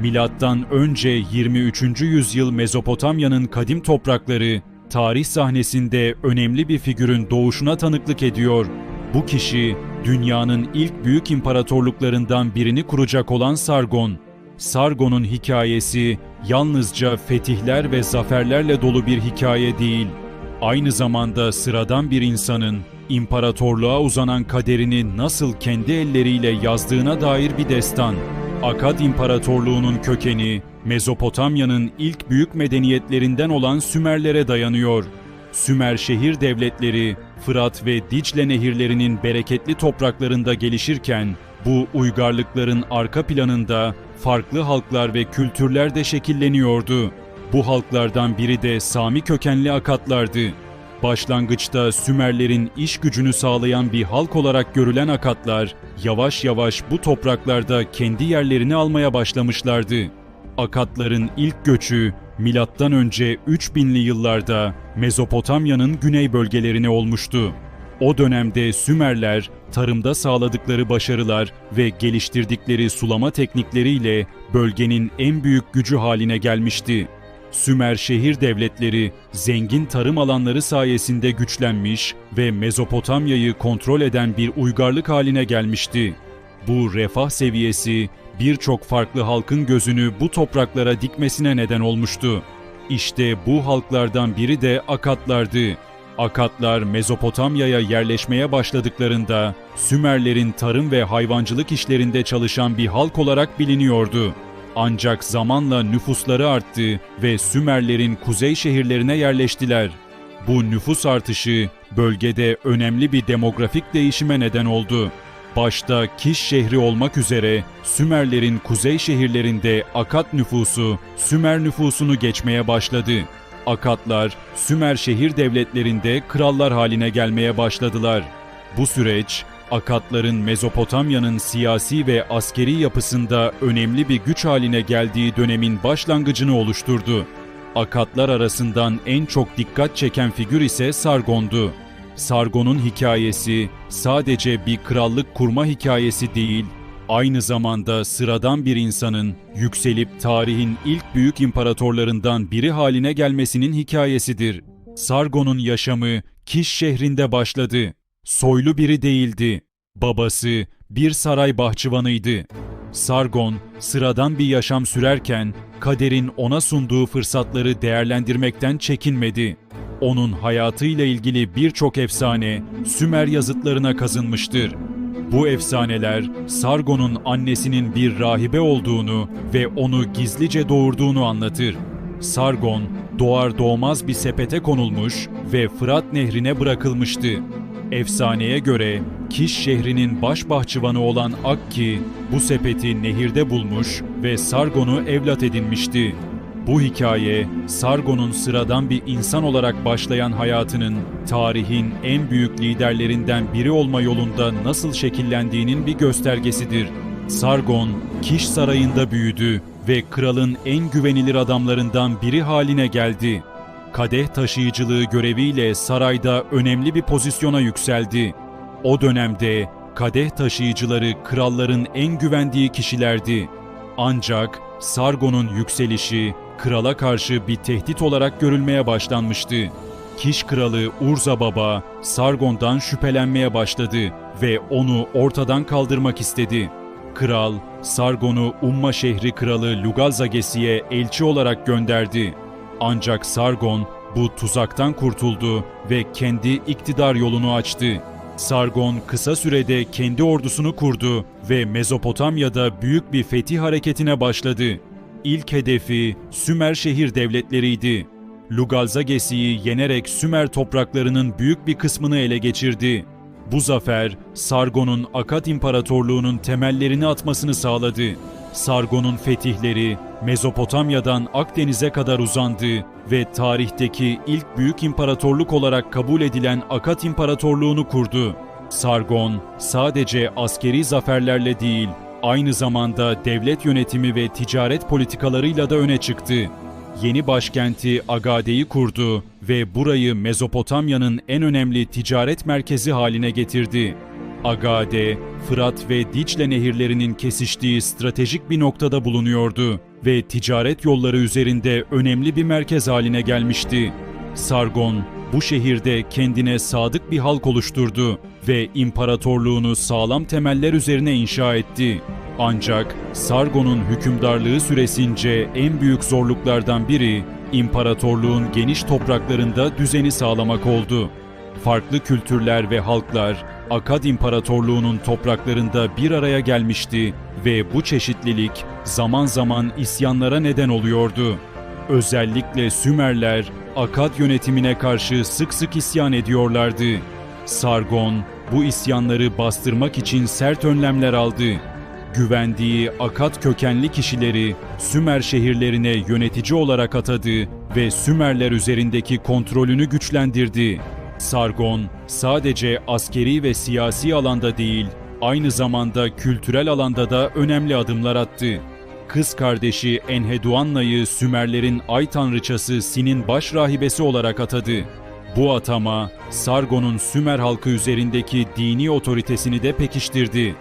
Milattan önce 23. yüzyıl Mezopotamya'nın kadim toprakları tarih sahnesinde önemli bir figürün doğuşuna tanıklık ediyor. Bu kişi dünyanın ilk büyük imparatorluklarından birini kuracak olan Sargon. Sargon'un hikayesi yalnızca fetihler ve zaferlerle dolu bir hikaye değil. Aynı zamanda sıradan bir insanın imparatorluğa uzanan kaderini nasıl kendi elleriyle yazdığına dair bir destan. Akkad İmparatorluğu'nun kökeni Mezopotamya'nın ilk büyük medeniyetlerinden olan Sümerlere dayanıyor. Sümer şehir devletleri Fırat ve Dicle nehirlerinin bereketli topraklarında gelişirken bu uygarlıkların arka planında farklı halklar ve kültürler de şekilleniyordu. Bu halklardan biri de Sami kökenli Akatlardı. Başlangıçta Sümerlerin iş gücünü sağlayan bir halk olarak görülen Akatlar, yavaş yavaş bu topraklarda kendi yerlerini almaya başlamışlardı. Akatların ilk göçü milattan önce 3000'li yıllarda Mezopotamya'nın güney bölgelerine olmuştu. O dönemde Sümerler tarımda sağladıkları başarılar ve geliştirdikleri sulama teknikleriyle bölgenin en büyük gücü haline gelmişti. Sümer şehir devletleri zengin tarım alanları sayesinde güçlenmiş ve Mezopotamya'yı kontrol eden bir uygarlık haline gelmişti. Bu refah seviyesi birçok farklı halkın gözünü bu topraklara dikmesine neden olmuştu. İşte bu halklardan biri de Akatlardı. Akatlar Mezopotamya'ya yerleşmeye başladıklarında Sümerlerin tarım ve hayvancılık işlerinde çalışan bir halk olarak biliniyordu. Ancak zamanla nüfusları arttı ve Sümerlerin kuzey şehirlerine yerleştiler. Bu nüfus artışı bölgede önemli bir demografik değişime neden oldu. Başta Kiş şehri olmak üzere Sümerlerin kuzey şehirlerinde Akat nüfusu Sümer nüfusunu geçmeye başladı. Akatlar Sümer şehir devletlerinde krallar haline gelmeye başladılar. Bu süreç Akatların Mezopotamya'nın siyasi ve askeri yapısında önemli bir güç haline geldiği dönemin başlangıcını oluşturdu. Akatlar arasından en çok dikkat çeken figür ise Sargon'du. Sargon'un hikayesi sadece bir krallık kurma hikayesi değil, aynı zamanda sıradan bir insanın yükselip tarihin ilk büyük imparatorlarından biri haline gelmesinin hikayesidir. Sargon'un yaşamı Kiş şehrinde başladı. Soylu biri değildi. Babası bir saray bahçıvanıydı. Sargon sıradan bir yaşam sürerken kaderin ona sunduğu fırsatları değerlendirmekten çekinmedi. Onun hayatıyla ilgili birçok efsane Sümer yazıtlarına kazınmıştır. Bu efsaneler Sargon'un annesinin bir rahibe olduğunu ve onu gizlice doğurduğunu anlatır. Sargon doğar doğmaz bir sepete konulmuş ve Fırat nehrine bırakılmıştı. Efsaneye göre Kiş şehrinin baş bahçıvanı olan Akki bu sepeti nehirde bulmuş ve Sargon'u evlat edinmişti. Bu hikaye Sargon'un sıradan bir insan olarak başlayan hayatının tarihin en büyük liderlerinden biri olma yolunda nasıl şekillendiğinin bir göstergesidir. Sargon, Kiş sarayında büyüdü ve kralın en güvenilir adamlarından biri haline geldi. Kadeh taşıyıcılığı göreviyle sarayda önemli bir pozisyona yükseldi. O dönemde kadeh taşıyıcıları kralların en güvendiği kişilerdi. Ancak Sargon'un yükselişi krala karşı bir tehdit olarak görülmeye başlanmıştı. Kiş kralı Urza Baba Sargon'dan şüphelenmeye başladı ve onu ortadan kaldırmak istedi. Kral Sargon'u Umma şehri kralı Lugalzagesi'ye elçi olarak gönderdi. Ancak Sargon bu tuzaktan kurtuldu ve kendi iktidar yolunu açtı. Sargon kısa sürede kendi ordusunu kurdu ve Mezopotamya'da büyük bir fetih hareketine başladı. İlk hedefi Sümer şehir devletleriydi. Lugalzagesi'yi yenerek Sümer topraklarının büyük bir kısmını ele geçirdi. Bu zafer Sargon'un Akad İmparatorluğu'nun temellerini atmasını sağladı. Sargon'un fetihleri Mezopotamya'dan Akdeniz'e kadar uzandı ve tarihteki ilk büyük imparatorluk olarak kabul edilen Akad İmparatorluğunu kurdu. Sargon sadece askeri zaferlerle değil, aynı zamanda devlet yönetimi ve ticaret politikalarıyla da öne çıktı. Yeni başkenti Agade'yi kurdu ve burayı Mezopotamya'nın en önemli ticaret merkezi haline getirdi. Agade, Fırat ve Dicle nehirlerinin kesiştiği stratejik bir noktada bulunuyordu ve ticaret yolları üzerinde önemli bir merkez haline gelmişti. Sargon bu şehirde kendine sadık bir halk oluşturdu ve imparatorluğunu sağlam temeller üzerine inşa etti. Ancak Sargon'un hükümdarlığı süresince en büyük zorluklardan biri imparatorluğun geniş topraklarında düzeni sağlamak oldu. Farklı kültürler ve halklar Akad İmparatorluğu'nun topraklarında bir araya gelmişti ve bu çeşitlilik zaman zaman isyanlara neden oluyordu. Özellikle Sümerler Akad yönetimine karşı sık sık isyan ediyorlardı. Sargon bu isyanları bastırmak için sert önlemler aldı. Güvendiği Akad kökenli kişileri Sümer şehirlerine yönetici olarak atadı ve Sümerler üzerindeki kontrolünü güçlendirdi. Sargon sadece askeri ve siyasi alanda değil, aynı zamanda kültürel alanda da önemli adımlar attı. Kız kardeşi Enheduanna'yı Sümerlerin ay tanrıçası Sin'in baş rahibesi olarak atadı. Bu atama Sargon'un Sümer halkı üzerindeki dini otoritesini de pekiştirdi.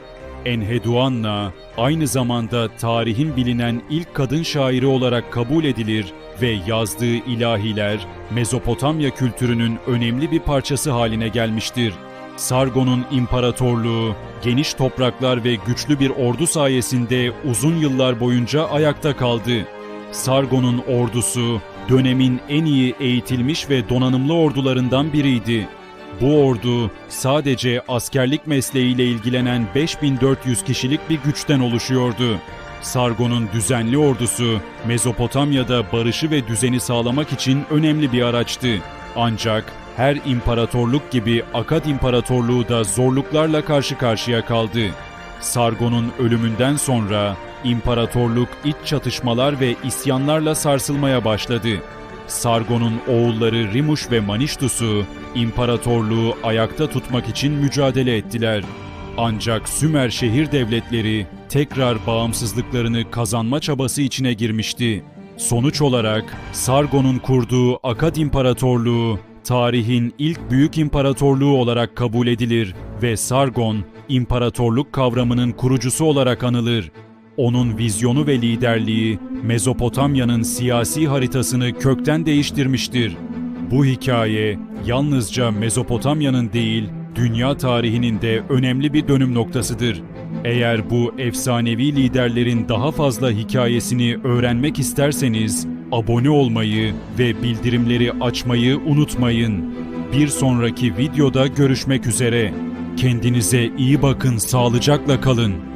Enheduanna aynı zamanda tarihin bilinen ilk kadın şairi olarak kabul edilir ve yazdığı ilahiler Mezopotamya kültürünün önemli bir parçası haline gelmiştir. Sargon'un imparatorluğu, geniş topraklar ve güçlü bir ordu sayesinde uzun yıllar boyunca ayakta kaldı. Sargon'un ordusu dönemin en iyi eğitilmiş ve donanımlı ordularından biriydi. Bu ordu sadece askerlik mesleğiyle ilgilenen 5400 kişilik bir güçten oluşuyordu. Sargon'un düzenli ordusu Mezopotamya'da barışı ve düzeni sağlamak için önemli bir araçtı. Ancak her imparatorluk gibi Akad İmparatorluğu da zorluklarla karşı karşıya kaldı. Sargon'un ölümünden sonra imparatorluk iç çatışmalar ve isyanlarla sarsılmaya başladı. Sargon'un oğulları Rimuş ve Maniştus'u imparatorluğu ayakta tutmak için mücadele ettiler. Ancak Sümer şehir devletleri tekrar bağımsızlıklarını kazanma çabası içine girmişti. Sonuç olarak Sargon'un kurduğu Akad İmparatorluğu tarihin ilk büyük imparatorluğu olarak kabul edilir ve Sargon imparatorluk kavramının kurucusu olarak anılır. Onun vizyonu ve liderliği Mezopotamya'nın siyasi haritasını kökten değiştirmiştir. Bu hikaye yalnızca Mezopotamya'nın değil, dünya tarihinin de önemli bir dönüm noktasıdır. Eğer bu efsanevi liderlerin daha fazla hikayesini öğrenmek isterseniz abone olmayı ve bildirimleri açmayı unutmayın. Bir sonraki videoda görüşmek üzere. Kendinize iyi bakın, sağlıcakla kalın.